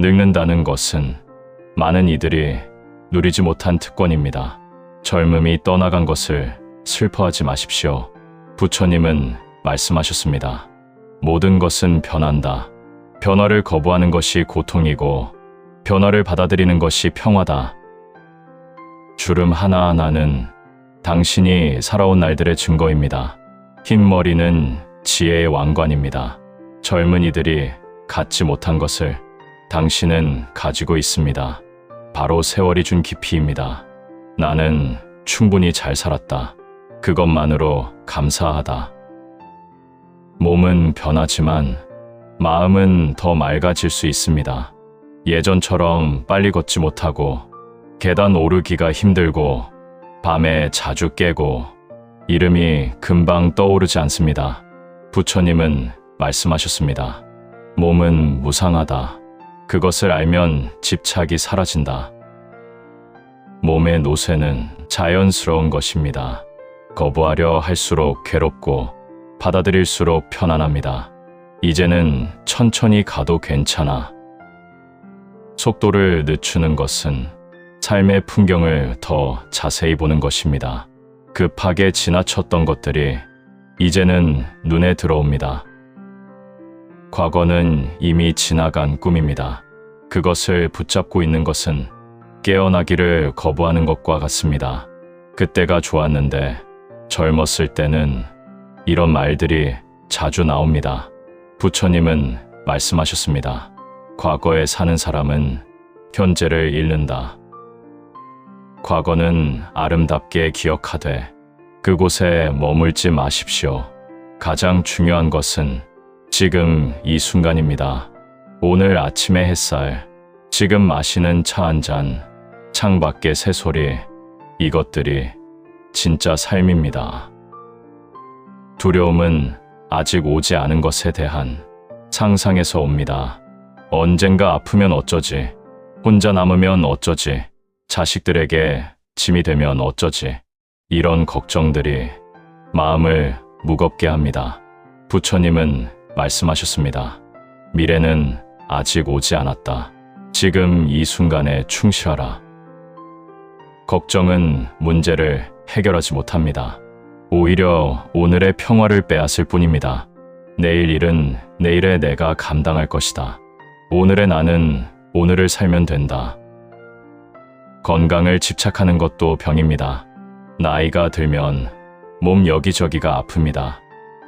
늙는다는 것은 많은 이들이 누리지 못한 특권입니다. 젊음이 떠나간 것을 슬퍼하지 마십시오. 부처님은 말씀하셨습니다. 모든 것은 변한다. 변화를 거부하는 것이 고통이고 변화를 받아들이는 것이 평화다. 주름 하나하나는 당신이 살아온 날들의 증거입니다. 흰 머리는 지혜의 왕관입니다. 젊은이들이 갖지 못한 것을 당신은 가지고 있습니다. 바로 세월이 준 깊이입니다. 나는 충분히 잘 살았다. 그것만으로 감사하다. 몸은 변하지만 마음은 더 맑아질 수 있습니다. 예전처럼 빨리 걷지 못하고 계단 오르기가 힘들고 밤에 자주 깨고 이름이 금방 떠오르지 않습니다. 부처님은 말씀하셨습니다. 몸은 무상하다. 그것을 알면 집착이 사라진다. 몸의 노쇠는 자연스러운 것입니다. 거부하려 할수록 괴롭고 받아들일수록 편안합니다. 이제는 천천히 가도 괜찮아. 속도를 늦추는 것은 삶의 풍경을 더 자세히 보는 것입니다. 급하게 지나쳤던 것들이 이제는 눈에 들어옵니다. 과거는 이미 지나간 꿈입니다. 그것을 붙잡고 있는 것은 깨어나기를 거부하는 것과 같습니다. 그때가 좋았는데 젊었을 때는 이런 말들이 자주 나옵니다. 부처님은 말씀하셨습니다. 과거에 사는 사람은 현재를 잃는다. 과거는 아름답게 기억하되 그곳에 머물지 마십시오. 가장 중요한 것은 지금 이 순간입니다. 오늘 아침의 햇살, 지금 마시는 차 한 잔, 창밖의 새소리, 이것들이 진짜 삶입니다. 두려움은 아직 오지 않은 것에 대한 상상에서 옵니다. 언젠가 아프면 어쩌지? 혼자 남으면 어쩌지? 자식들에게 짐이 되면 어쩌지? 이런 걱정들이 마음을 무겁게 합니다. 부처님은 말씀하셨습니다. 미래는 아직 오지 않았다. 지금 이 순간에 충실하라. 걱정은 문제를 해결하지 못합니다. 오히려 오늘의 평화를 빼앗을 뿐입니다. 내일 일은 내일의 내가 감당할 것이다. 오늘의 나는 오늘을 살면 된다. 건강을 집착하는 것도 병입니다. 나이가 들면 몸 여기저기가 아픕니다.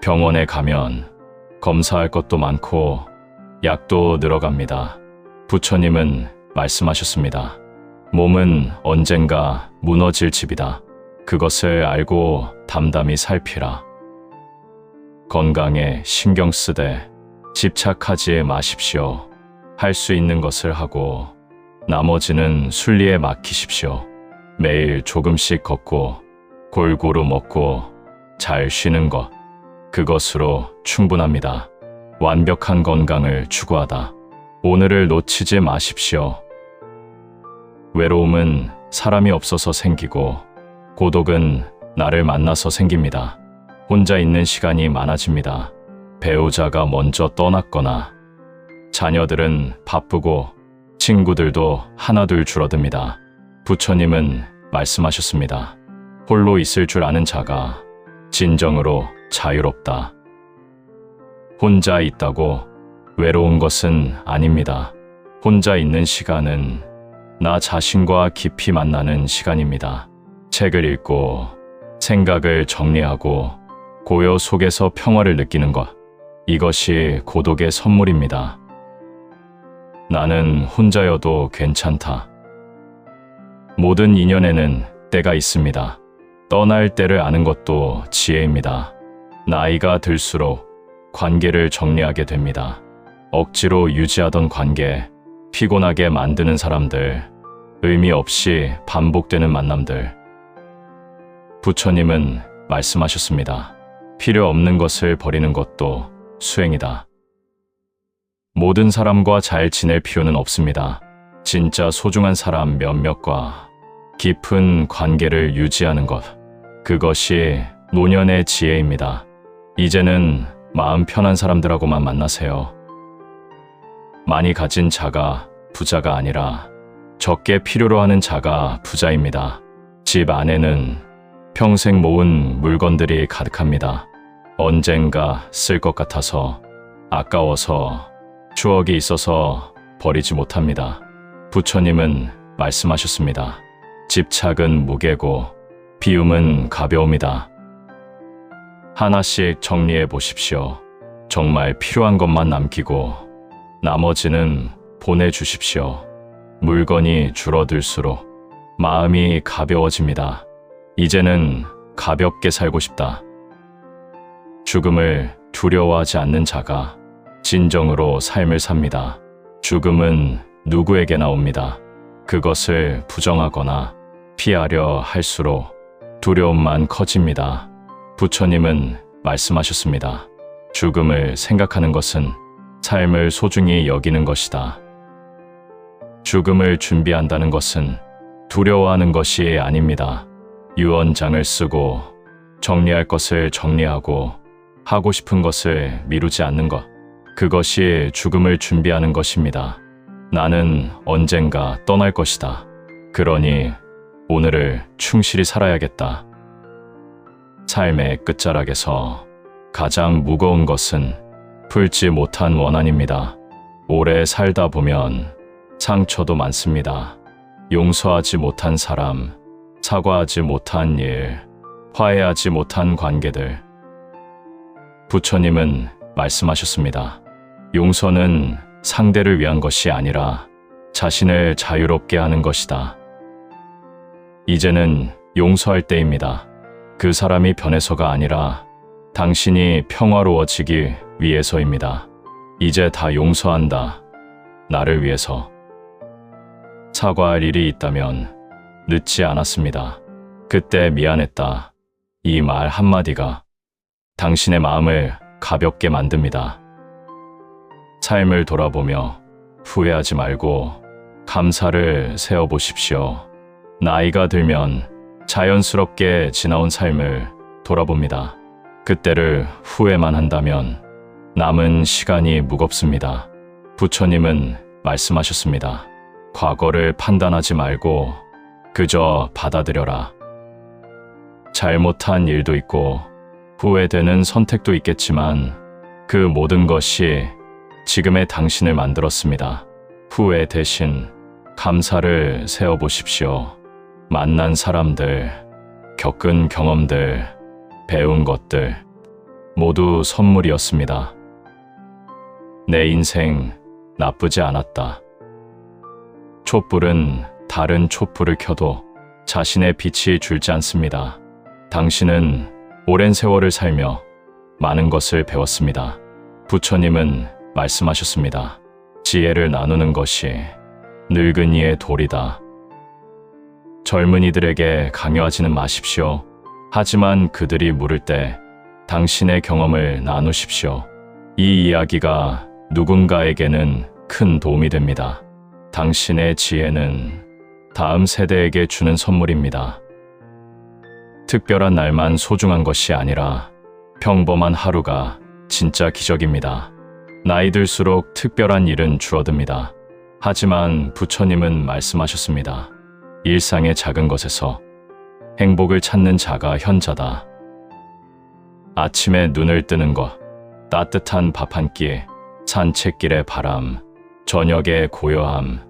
병원에 가면 검사할 것도 많고 약도 늘어갑니다. 부처님은 말씀하셨습니다. 몸은 언젠가 무너질 집이다. 그것을 알고 담담히 살피라. 건강에 신경 쓰되 집착하지 마십시오. 할 수 있는 것을 하고 나머지는 순리에 맡기십시오. 매일 조금씩 걷고 골고루 먹고 잘 쉬는 것. 그것으로 충분합니다. 완벽한 건강을 추구하다. 오늘을 놓치지 마십시오. 외로움은 사람이 없어서 생기고 고독은 나를 만나서 생깁니다. 혼자 있는 시간이 많아집니다. 배우자가 먼저 떠났거나 자녀들은 바쁘고 친구들도 하나둘 줄어듭니다. 부처님은 말씀하셨습니다. 홀로 있을 줄 아는 자가 진정으로 자유롭다. 혼자 있다고 외로운 것은 아닙니다. 혼자 있는 시간은 나 자신과 깊이 만나는 시간입니다. 책을 읽고 생각을 정리하고 고요 속에서 평화를 느끼는 것. 이것이 고독의 선물입니다. 나는 혼자여도 괜찮다. 모든 인연에는 때가 있습니다. 떠날 때를 아는 것도 지혜입니다. 나이가 들수록 관계를 정리하게 됩니다. 억지로 유지하던 관계, 피곤하게 만드는 사람들, 의미 없이 반복되는 만남들. 부처님은 말씀하셨습니다. 필요 없는 것을 버리는 것도 수행이다. 모든 사람과 잘 지낼 필요는 없습니다. 진짜 소중한 사람 몇몇과 깊은 관계를 유지하는 것. 그것이 노년의 지혜입니다. 이제는 마음 편한 사람들하고만 만나세요. 많이 가진 자가 부자가 아니라 적게 필요로 하는 자가 부자입니다. 집 안에는 평생 모은 물건들이 가득합니다. 언젠가 쓸 것 같아서 아까워서 추억이 있어서 버리지 못합니다. 부처님은 말씀하셨습니다. 집착은 무게고 비움은 가벼움이다. 하나씩 정리해 보십시오. 정말 필요한 것만 남기고 나머지는 보내주십시오. 물건이 줄어들수록 마음이 가벼워집니다. 이제는 가볍게 살고 싶다. 죽음을 두려워하지 않는 자가 진정으로 삶을 삽니다. 죽음은 누구에게나 옵니다. 그것을 부정하거나 피하려 할수록 두려움만 커집니다. 부처님은 말씀하셨습니다. 죽음을 생각하는 것은 삶을 소중히 여기는 것이다. 죽음을 준비한다는 것은 두려워하는 것이 아닙니다. 유언장을 쓰고 정리할 것을 정리하고 하고 싶은 것을 미루지 않는 것. 그것이 죽음을 준비하는 것입니다. 나는 언젠가 떠날 것이다. 그러니 오늘을 충실히 살아야겠다. 삶의 끝자락에서 가장 무거운 것은 풀지 못한 원한입니다. 오래 살다 보면 상처도 많습니다. 용서하지 못한 사람, 사과하지 못한 일, 화해하지 못한 관계들. 부처님은 말씀하셨습니다. 용서는 상대를 위한 것이 아니라 자신을 자유롭게 하는 것이다. 이제는 용서할 때입니다. 그 사람이 변해서가 아니라 당신이 평화로워지기 위해서입니다. 이제 다 용서한다. 나를 위해서. 사과할 일이 있다면 늦지 않았습니다. 그때 미안했다. 이 말 한마디가 당신의 마음을 가볍게 만듭니다. 삶을 돌아보며 후회하지 말고 감사를 세어보십시오. 나이가 들면 자연스럽게 지나온 삶을 돌아봅니다. 그때를 후회만 한다면 남은 시간이 무겁습니다. 부처님은 말씀하셨습니다. 과거를 판단하지 말고 그저 받아들여라. 잘못한 일도 있고 후회되는 선택도 있겠지만 그 모든 것이 지금의 당신을 만들었습니다. 후회 대신 감사를 세어보십시오. 만난 사람들, 겪은 경험들, 배운 것들 모두 선물이었습니다. 내 인생 나쁘지 않았다. 촛불은 다른 촛불을 켜도 자신의 빛이 줄지 않습니다. 당신은 오랜 세월을 살며 많은 것을 배웠습니다. 부처님은 말씀하셨습니다. 지혜를 나누는 것이 늙은이의 도리다. 젊은이들에게 강요하지는 마십시오. 하지만 그들이 물을 때 당신의 경험을 나누십시오. 이 이야기가 누군가에게는 큰 도움이 됩니다. 당신의 지혜는 다음 세대에게 주는 선물입니다. 특별한 날만 소중한 것이 아니라 평범한 하루가 진짜 기적입니다. 나이 들수록 특별한 일은 줄어듭니다. 하지만 부처님은 말씀하셨습니다. 일상의 작은 것에서 행복을 찾는 자가 현자다. 아침에 눈을 뜨는 것, 따뜻한 밥 한 끼, 산책길의 바람, 저녁의 고요함,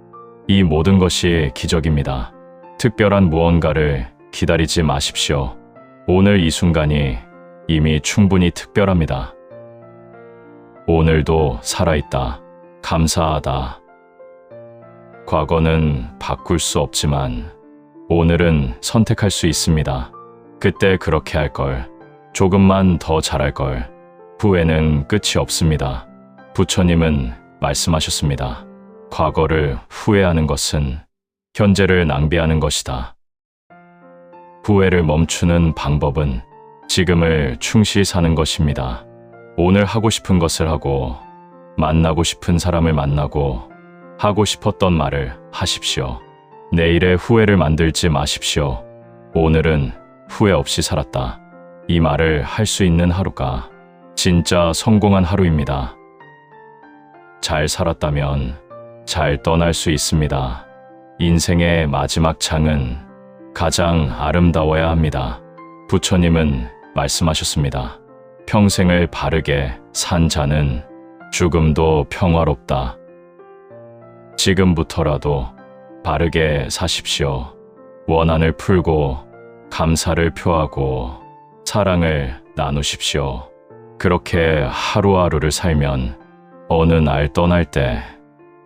이 모든 것이 기적입니다. 특별한 무언가를 기다리지 마십시오. 오늘 이 순간이 이미 충분히 특별합니다. 오늘도 살아있다. 감사하다. 과거는 바꿀 수 없지만 오늘은 선택할 수 있습니다. 그때 그렇게 할 걸. 조금만 더 잘할 걸. 후회는 끝이 없습니다. 부처님은 말씀하셨습니다. 과거를 후회하는 것은 현재를 낭비하는 것이다. 후회를 멈추는 방법은 지금을 충실히 사는 것입니다. 오늘 하고 싶은 것을 하고, 만나고 싶은 사람을 만나고, 하고 싶었던 말을 하십시오. 내일의 후회를 만들지 마십시오. 오늘은 후회 없이 살았다. 이 말을 할 수 있는 하루가 진짜 성공한 하루입니다. 잘 살았다면 잘 떠날 수 있습니다. 인생의 마지막 장은 가장 아름다워야 합니다. 부처님은 말씀하셨습니다. 평생을 바르게 산 자는 죽음도 평화롭다. 지금부터라도 바르게 사십시오. 원한을 풀고 감사를 표하고 사랑을 나누십시오. 그렇게 하루하루를 살면 어느 날 떠날 때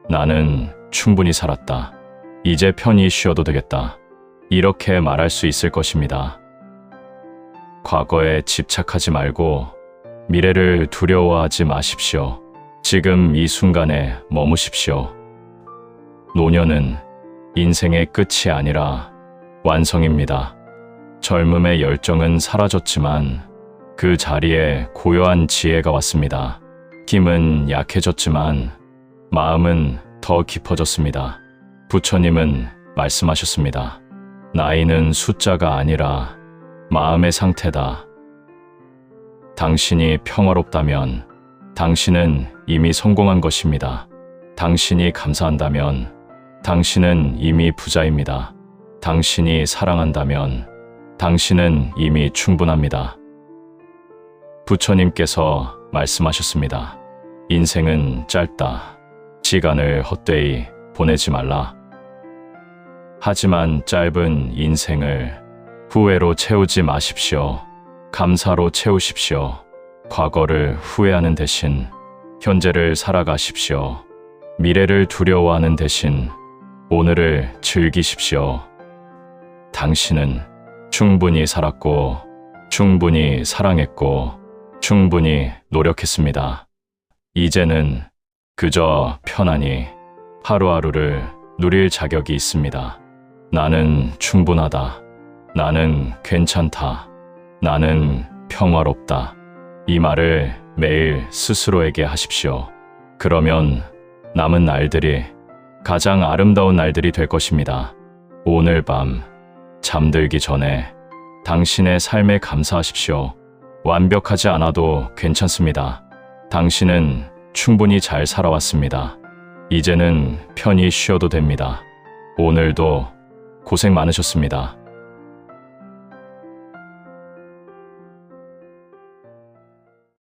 나는 충분히 살았다. 이제 편히 쉬어도 되겠다. 이렇게 말할 수 있을 것입니다. 과거에 집착하지 말고 미래를 두려워하지 마십시오. 지금 이 순간에 머무십시오. 노년은 인생의 끝이 아니라 완성입니다. 젊음의 열정은 사라졌지만 그 자리에 고요한 지혜가 왔습니다. 힘은 약해졌지만 마음은 더 깊어졌습니다. 부처님은 말씀하셨습니다. 나이는 숫자가 아니라 마음의 상태다. 당신이 평화롭다면 당신은 이미 성공한 것입니다. 당신이 감사한다면 당신은 이미 부자입니다. 당신이 사랑한다면 당신은 이미 충분합니다. 부처님께서 말씀하셨습니다. 인생은 짧다. 시간을 헛되이 보내지 말라. 하지만 짧은 인생을 후회로 채우지 마십시오. 감사로 채우십시오. 과거를 후회하는 대신 현재를 살아가십시오. 미래를 두려워하는 대신 오늘을 즐기십시오. 당신은 충분히 살았고, 충분히 사랑했고, 충분히 노력했습니다. 이제는 그저 편안히 하루하루를 누릴 자격이 있습니다. 나는 충분하다. 나는 괜찮다. 나는 평화롭다. 이 말을 매일 스스로에게 하십시오. 그러면 남은 날들이 가장 아름다운 날들이 될 것입니다. 오늘 밤 잠들기 전에 당신의 삶에 감사하십시오. 완벽하지 않아도 괜찮습니다. 당신은 충분히 잘 살아왔습니다. 이제는 편히 쉬어도 됩니다. 오늘도 고생 많으셨습니다.